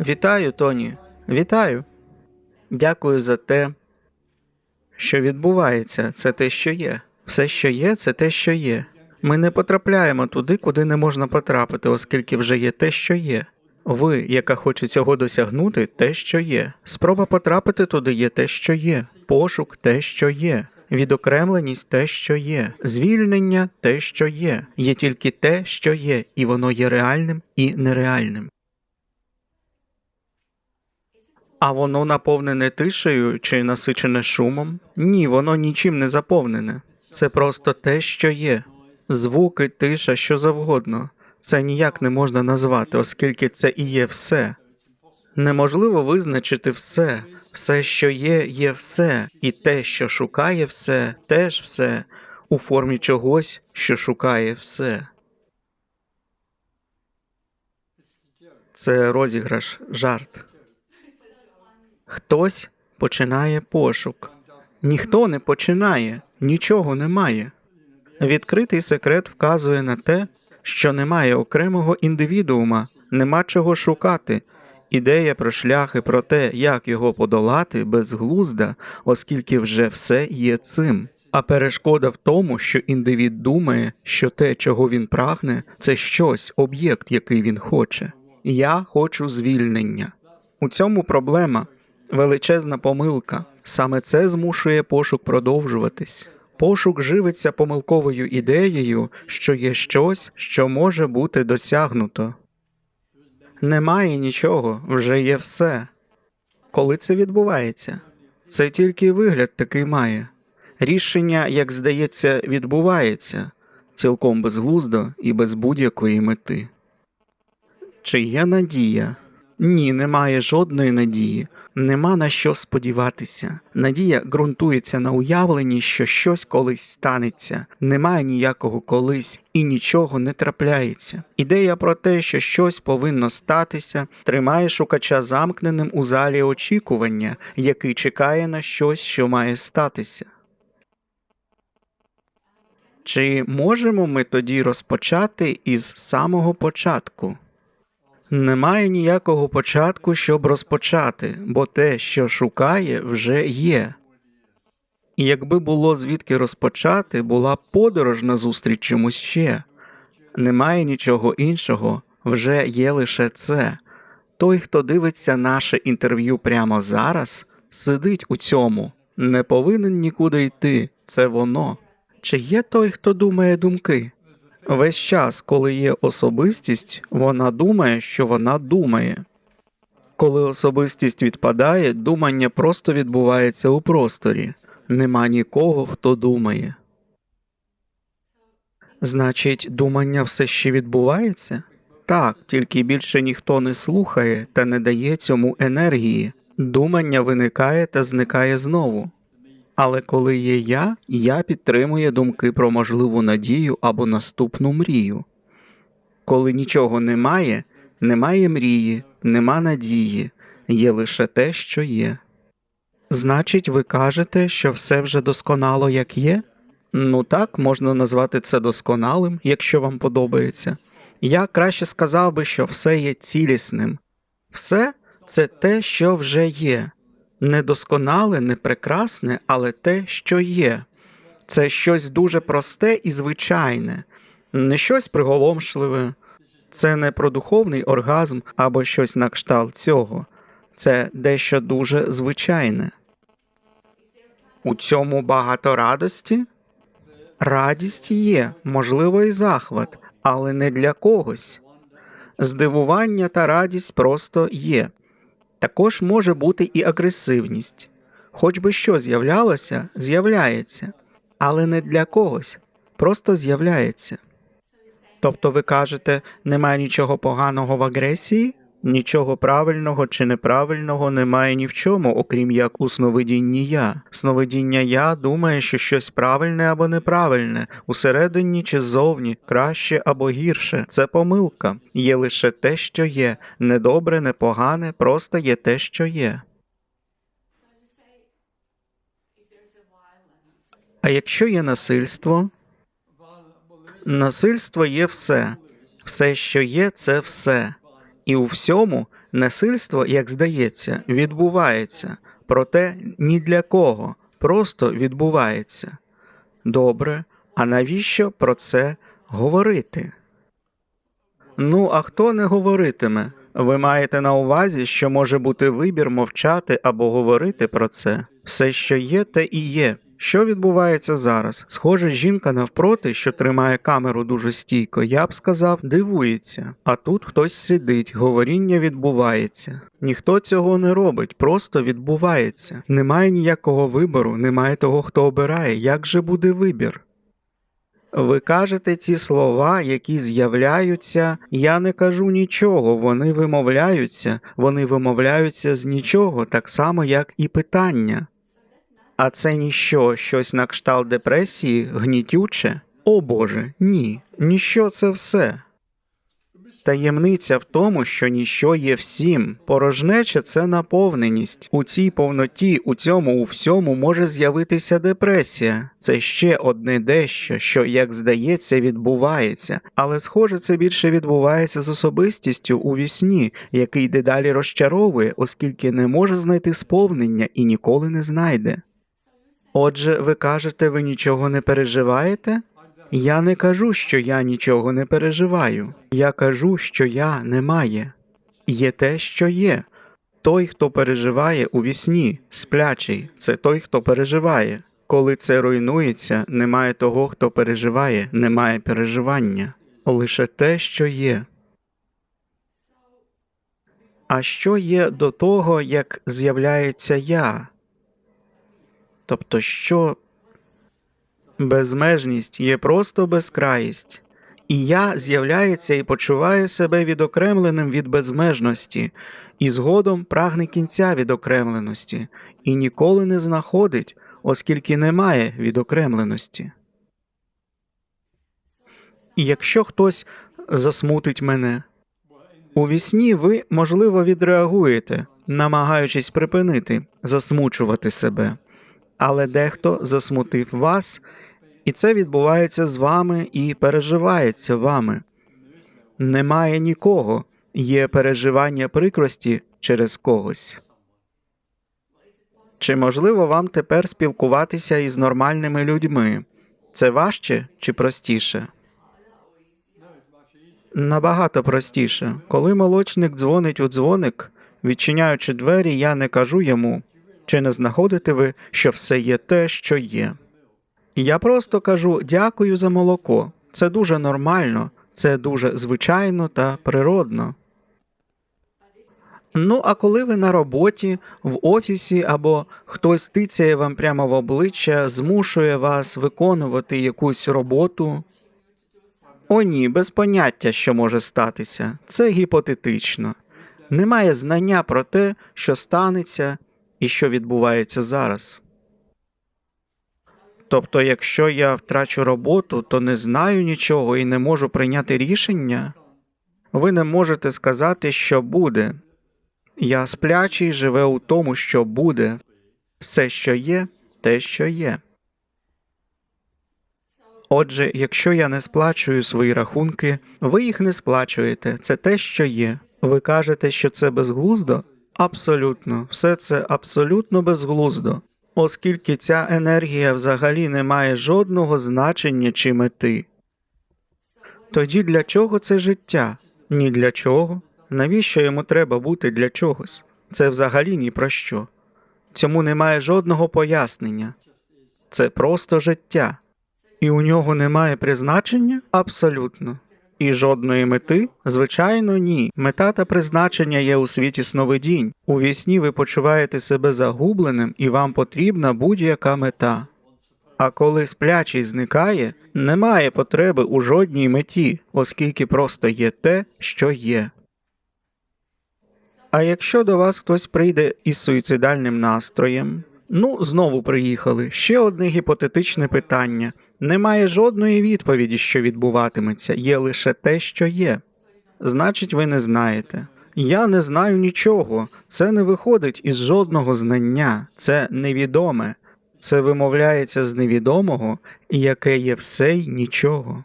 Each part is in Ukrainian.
Вітаю, Тоні. Вітаю. Дякую за те, що відбувається. Це те, що є. Все, що є, це те, що є. Ми не потрапляємо туди, куди не можна потрапити, оскільки вже є те, що є. Ви, яка хоче цього досягнути, те, що є. Спроба потрапити туди є те, що є. Пошук те, що є. Відокремленість те, що є. Звільнення те, що є. Є тільки те, що є, і воно є реальним і нереальним. А воно наповнене тишею чи насичене шумом? Ні, воно нічим не заповнене. Це просто те, що є. Звуки, тиша, що завгодно. Це ніяк не можна назвати, оскільки це і є все. Неможливо визначити все. Все, що є, є все, і те, що шукає все, теж все, у формі чогось, що шукає все. Це розіграш, жарт. Хтось починає пошук. Ніхто не починає, нічого немає. Відкритий секрет вказує на те, що немає окремого індивідуума, нема чого шукати. Ідея про шляхи про те, як його подолати, безглузда, оскільки вже все є цим. А перешкода в тому, що індивід думає, що те, чого він прагне, це щось, об'єкт, який він хоче. Я хочу звільнення. У цьому проблема величезна помилка. Саме це змушує пошук продовжуватись. Пошук живиться помилковою ідеєю, що є щось, що може бути досягнуто. Немає нічого, вже є все. Коли це відбувається? Це тільки вигляд такий має. Рішення, як здається, відбувається цілком безглуздо і без будь-якої мети. Чи є надія? Ні, немає жодної надії, нема на що сподіватися. Надія ґрунтується на уявленні, що щось колись станеться, немає ніякого колись і нічого не трапляється. Ідея про те, що щось повинно статися, тримає шукача замкненим у залі очікування, який чекає на щось, що має статися. Чи можемо ми тоді розпочати із самого початку? Немає ніякого початку, щоб розпочати, бо те, що шукає, вже є. І якби було звідки розпочати, була подорож назустріч чомусь ще. Немає нічого іншого, вже є лише це. Той, хто дивиться наше інтерв'ю прямо зараз, сидить у цьому, не повинен нікуди йти. Це воно. Чи є той, хто думає думки? Весь час, коли є особистість, вона думає, що вона думає. Коли особистість відпадає, думання просто відбувається у просторі. Нема нікого, хто думає. Значить, думання все ще відбувається? Так, тільки більше ніхто не слухає та не дає цьому енергії. Думання виникає та зникає знову. Але коли є я, я підтримую думки про можливу надію або наступну мрію. Коли нічого немає, немає мрії, нема надії, є лише те, що є. Значить, ви кажете, що все вже досконало як є? Ну так, можна назвати це досконалим, якщо вам подобається. Я краще сказав би, що все є цілісним. Все це те, що вже є. Не досконале, не прекрасне, але те, що є. Це щось дуже просте і звичайне, не щось приголомшливе. Це не про духовний оргазм або щось на кшталт цього. Це дещо дуже звичайне. У цьому багато радості? Радість є, можливо, і захват, але не для когось. Здивування та радість просто є. Також може бути і агресивність. Хоч би що з'являлося, з'являється, але не для когось, просто з'являється. Тобто ви кажете, немає нічого поганого в агресії, нічого правильного чи неправильного немає ні в чому, окрім як у сновидінні я. Сновидіння я думає, що щось правильне або неправильне, усередині чи ззовні, краще або гірше. Це помилка. Є лише те, що є, не добре, не погане, просто є те, що є. А якщо є насильство, насильство є все. Все, що є, це все. І у всьому насильство, як здається, відбувається, проте ні для кого, просто відбувається. Добре, а навіщо про це говорити? Ну, а хто не говоритиме? Ви маєте на увазі, що може бути вибір мовчати або говорити про це. Все, що є, те і є. Що відбувається зараз? Схоже, жінка навпроти, що тримає камеру дуже стійко, я б сказав, дивується. А тут хтось сидить, говоріння відбувається. Ніхто цього не робить, просто відбувається. Немає ніякого вибору, немає того, хто обирає. Як же буде вибір? Ви кажете ці слова, які з'являються, я не кажу нічого, вони вимовляються, вони вимовляються з нічого, так само, як і питання. А це ніщо, щось на кшталт депресії, гнітюче? О Боже, ні, ніщо це все. Таємниця в тому, що ніщо є всім. Порожнеча це наповненість. У цій повноті, у цьому у всьому може з'явитися депресія. Це ще одне дещо, що, як здається, відбувається, але схоже, це більше відбувається з особистістю у вісні, який дедалі розчаровує, оскільки не може знайти сповнення і ніколи не знайде. Отже, ви кажете, ви нічого не переживаєте? Я не кажу, що я нічого не переживаю. Я кажу, що я немає. Є те, що є. Той, хто переживає у вісні, сплячий, це той, хто переживає. Коли це руйнується, немає того, хто переживає, немає переживання. Лише те, що є. А що є до того, як з'являється я? Тобто, що безмежність є просто безкраїсть, і я з'являється і почуває себе відокремленим від безмежності, і згодом прагне кінця відокремленості, і ніколи не знаходить, оскільки немає відокремленості. І якщо хтось засмутить мене, у вісні ви, можливо, відреагуєте, намагаючись припинити, засмучувати себе. Але дехто засмутив вас, і це відбувається з вами і переживається вами. Немає нікого, є переживання прикрості через когось. Чи можливо вам тепер спілкуватися із нормальними людьми? Це важче чи простіше? Набагато простіше. Коли молочник дзвонить у дзвоник, відчиняючи двері, я не кажу йому, чи не знаходите ви, що все є те, що є. Я просто кажу дякую за молоко. Це дуже нормально, це дуже звичайно та природно. Ну, а коли ви на роботі, в офісі або хтось тицяє вам прямо в обличчя, змушує вас виконувати якусь роботу. О, ні, без поняття, що може статися. Це гіпотетично. Немає знання про те, що станеться і що відбувається зараз. Тобто, якщо я втрачу роботу, то не знаю нічого і не можу прийняти рішення, ви не можете сказати, що буде. Я сплячий живе у тому, що буде. Все, що є, те, що є. Отже, якщо я не сплачую свої рахунки, ви їх не сплачуєте. Це те, що є. Ви кажете, що це безглуздо? Абсолютно, все це абсолютно безглуздо, оскільки ця енергія взагалі не має жодного значення чи мети. Тоді для чого це життя? Ні для чого. Навіщо йому треба бути для чогось? Це взагалі ні про що. Цьому немає жодного пояснення. Це просто життя. І у нього немає призначення? Абсолютно. І жодної мети? Звичайно, ні. Мета та призначення є у світі сновидінь. У вісні ви почуваєте себе загубленим і вам потрібна будь-яка мета. А коли сплячий зникає, немає потреби у жодній меті, оскільки просто є те, що є. А якщо до вас хтось прийде із суїцидальним настроєм, ну знову приїхали. Ще одне гіпотетичне питання. Немає жодної відповіді, що відбуватиметься, є лише те, що є. Значить, ви не знаєте. Я не знаю нічого. Це не виходить із жодного знання, це невідоме, це вимовляється з невідомого, яке є все й нічого.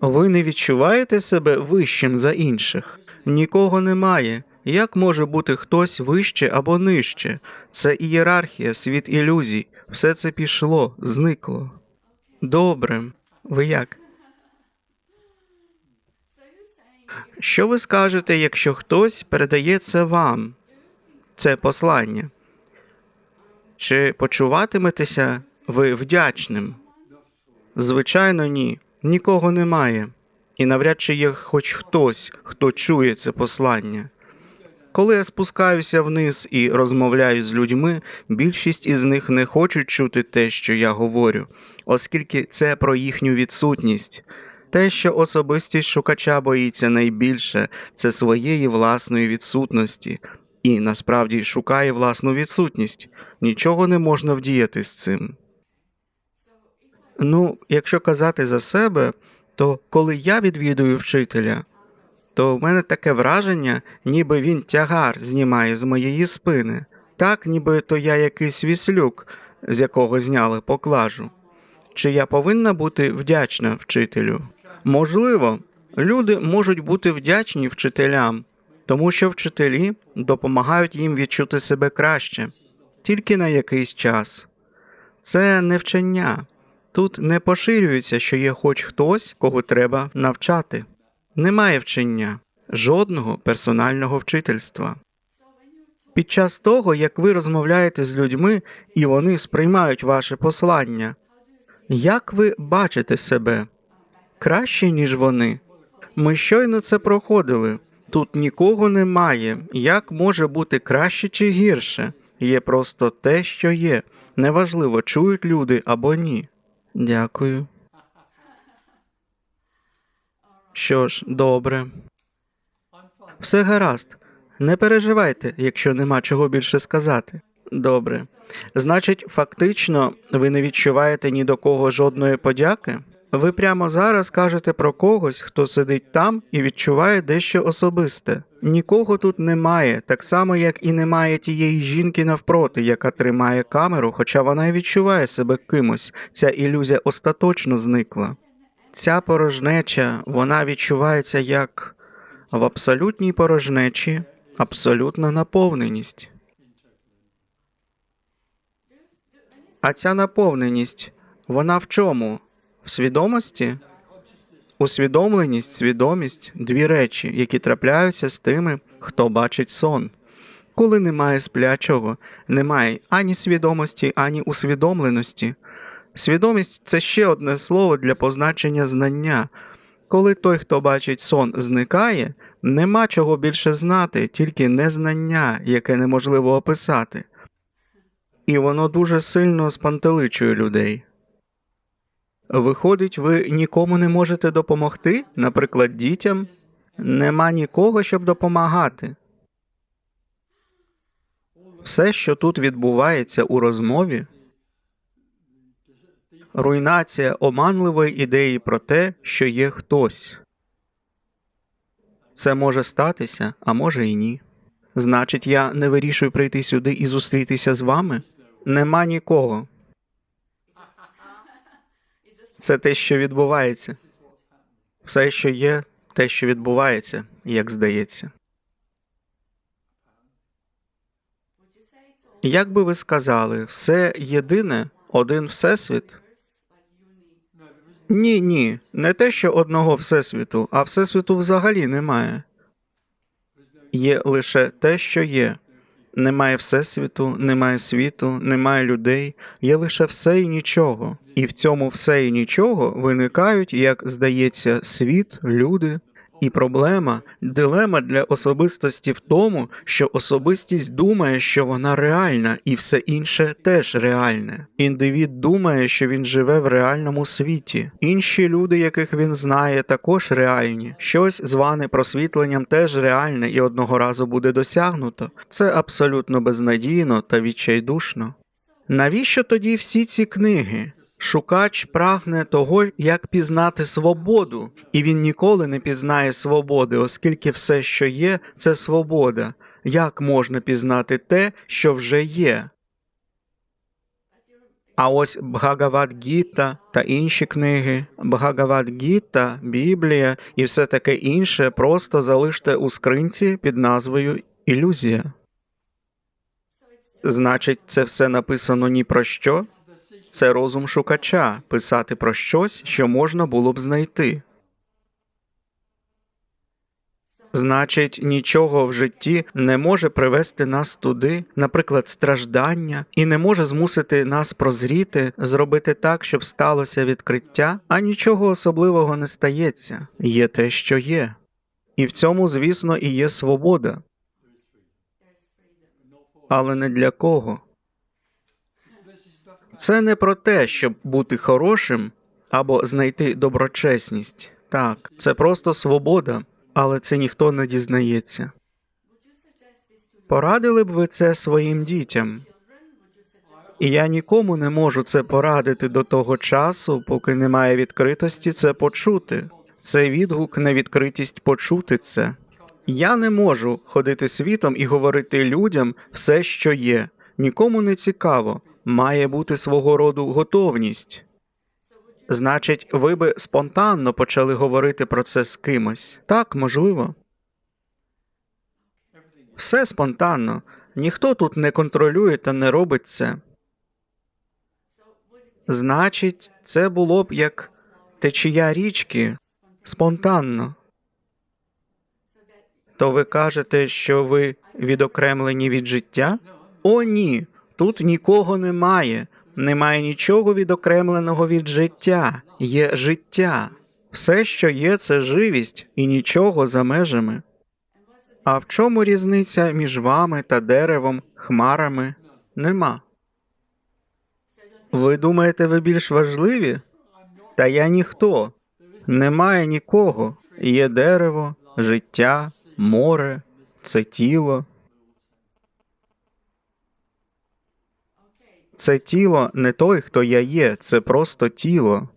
Ви не відчуваєте себе вищим за інших. Нікого немає. Як може бути хтось вище або нижче? Це ієрархія, світ ілюзій. Все це пішло, зникло. Добре. Ви як? Що ви скажете, якщо хтось передає це вам? Це послання? Чи почуватиметеся ви вдячним? Звичайно, ні. Нікого немає. І навряд чи є хоч хтось, хто чує це послання. Коли я спускаюся вниз і розмовляю з людьми, більшість із них не хочуть чути те, що я говорю, оскільки це про їхню відсутність. Те, що особистість шукача боїться найбільше, це своєї власної відсутності, і насправді шукає власну відсутність. Нічого не можна вдіяти з цим. Ну, якщо казати за себе, то коли я відвідую вчителя, то в мене таке враження, ніби він тягар знімає з моєї спини, так, ніби то я якийсь віслюк, з якого зняли поклажу. Чи я повинна бути вдячна вчителю? Можливо, люди можуть бути вдячні вчителям, тому що вчителі допомагають їм відчути себе краще, тільки на якийсь час. Це не вчення. Тут не поширюється, що є хоч хтось, кого треба навчати. Немає вчення, жодного персонального вчительства. Під час того, як ви розмовляєте з людьми і вони сприймають ваше послання, як ви бачите себе? Краще, ніж вони? Ми щойно це проходили. Тут нікого немає. Як може бути краще чи гірше? Є просто те, що є. Неважливо, чують люди або ні. Дякую. Що ж, добре. Все гаразд. Не переживайте, якщо нема чого більше сказати. Добре. Значить, фактично, ви не відчуваєте ні до кого жодної подяки? Ви прямо зараз кажете про когось, хто сидить там і відчуває дещо особисте. Нікого тут немає, так само як і немає тієї жінки навпроти, яка тримає камеру, хоча вона й відчуває себе кимось. Ця ілюзія остаточно зникла. Ця порожнеча, вона відчувається як в абсолютній порожнечі, абсолютна наповненість. А ця наповненість, вона в чому? В свідомості? Усвідомленість, свідомість дві речі, які трапляються з тими, хто бачить сон. Коли немає сплячого, немає ані свідомості, ані усвідомленості. Свідомість це ще одне слово для позначення знання. Коли той, хто бачить сон, зникає, нема чого більше знати, тільки незнання, яке неможливо описати. І воно дуже сильно спантеличує людей. Виходить, ви нікому не можете допомогти, наприклад, дітям? Нема нікого, щоб допомагати. Все, що тут відбувається у розмові, руйнація оманливої ідеї про те, що є хтось. Це може статися, а може і ні. Значить, я не вирішую прийти сюди і зустрітися з вами? Нема нікого. Це те, що відбувається. Все, що є, те, що відбувається, як здається. Як би ви сказали, все єдине, один всесвіт? Ні, ні, не те, що одного всесвіту, а всесвіту взагалі немає. Є лише те, що є. Немає всесвіту, немає світу, немає людей, є лише все і нічого. І в цьому все і нічого виникають, як здається, світ, люди. І проблема, дилема для особистості в тому, що особистість думає, що вона реальна, і все інше теж реальне. Індивід думає, що він живе в реальному світі. Інші люди, яких він знає, також реальні. Щось зване просвітленням теж реальне і одного разу буде досягнуто. Це абсолютно безнадійно та відчайдушно. Навіщо тоді всі ці книги? Шукач прагне того, як пізнати свободу, і він ніколи не пізнає свободи, оскільки все, що є, це свобода. Як можна пізнати те, що вже є? А ось Бхагавад-гіта та інші книги, Бхагавад-гіта, Біблія і все таке інше просто залиште у скринці під назвою Ілюзія. Значить, це все написано ні про що? Це розум шукача писати про щось, що можна було б знайти. Значить, нічого в житті не може привести нас туди, наприклад, страждання, і не може змусити нас прозріти, зробити так, щоб сталося відкриття, а нічого особливого не стається. Є те, що є. І в цьому, звісно, і є свобода. Але не для кого. Це не про те, щоб бути хорошим або знайти доброчесність. Так, це просто свобода, але це ніхто не дізнається. Порадили б ви це своїм дітям? І я нікому не можу це порадити до того часу, поки немає відкритості це почути. Це відгук на відкритість почути це. Я не можу ходити світом і говорити людям все, що є. Нікому не цікаво. Має бути свого роду готовність. Значить, ви би спонтанно почали говорити про це з кимось. Так, можливо. Все спонтанно. Ніхто тут не контролює та не робить це. Значить, це було б як течія річки спонтанно. То ви кажете, що ви відокремлені від життя? О, ні. Тут нікого немає. Немає нічого відокремленого від життя. Є життя. Все, що є, це живість і нічого за межами. А в чому різниця між вами та деревом, хмарами? Нема. Ви думаєте, ви більш важливі? Та я ніхто. Немає нікого. Є дерево, життя, море, це тіло. Це тіло не той, хто я є, це просто тіло.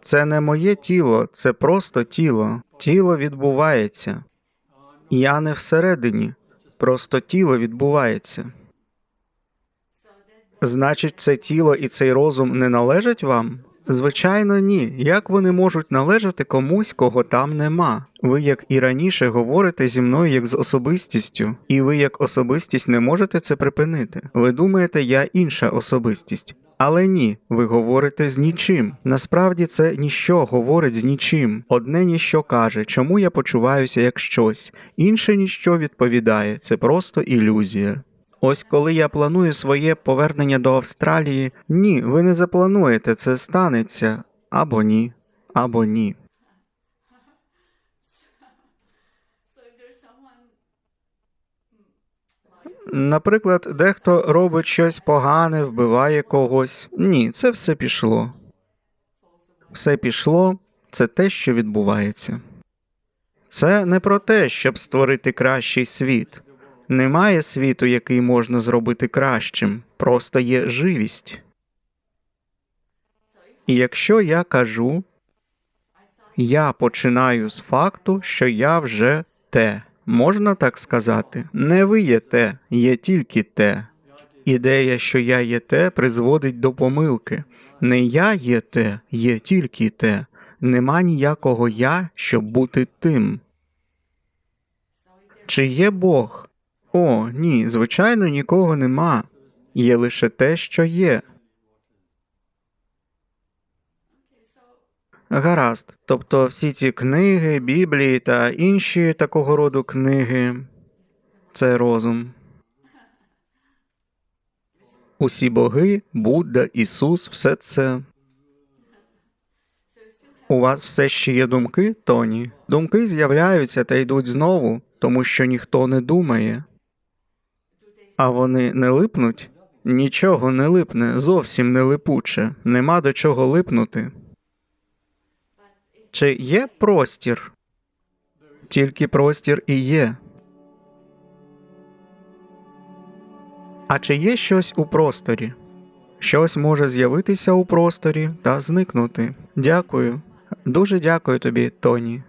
Це не моє тіло, це просто тіло. Тіло відбувається. Я не всередині, просто тіло відбувається. Значить, це тіло і цей розум не належать вам? Звичайно, ні. Як вони можуть належати комусь, кого там нема? Ви, як і раніше, говорите зі мною як з особистістю, і ви, як особистість, не можете це припинити. Ви думаєте, я інша особистість. Але ні, ви говорите з нічим. Насправді це ніщо говорить з нічим. Одне ніщо каже, чому я почуваюся як щось, інше ніщо відповідає. Це просто ілюзія. Ось коли я планую своє повернення до Австралії, ні, ви не заплануєте, це станеться або ні, або ні. Наприклад, дехто робить щось погане, вбиває когось. Ні, це все пішло. Все пішло, це те, що відбувається. Це не про те, щоб створити кращий світ. Немає світу, який можна зробити кращим, просто є живість. І якщо я кажу, я починаю з факту, що я вже те. Можна так сказати? Не ви є те, є тільки те. Ідея, що я є те, призводить до помилки. Не я є те, є тільки те. Нема ніякого я, щоб бути тим. Чи є Бог? О, ні, звичайно, нікого нема. Є лише те, що є. Гаразд. Тобто всі ці книги, Біблії та інші такого роду книги це розум. Усі боги, Будда, Ісус, все це. У вас все ще є думки, Тоні? Думки з'являються та йдуть знову, тому що ніхто не думає. А вони не липнуть? Нічого не липне, зовсім не липуче, нема до чого липнути. Чи є простір? Тільки простір і є. А чи є щось у просторі? Щось може з'явитися у просторі та зникнути. Дякую. Дуже дякую тобі, Тоні.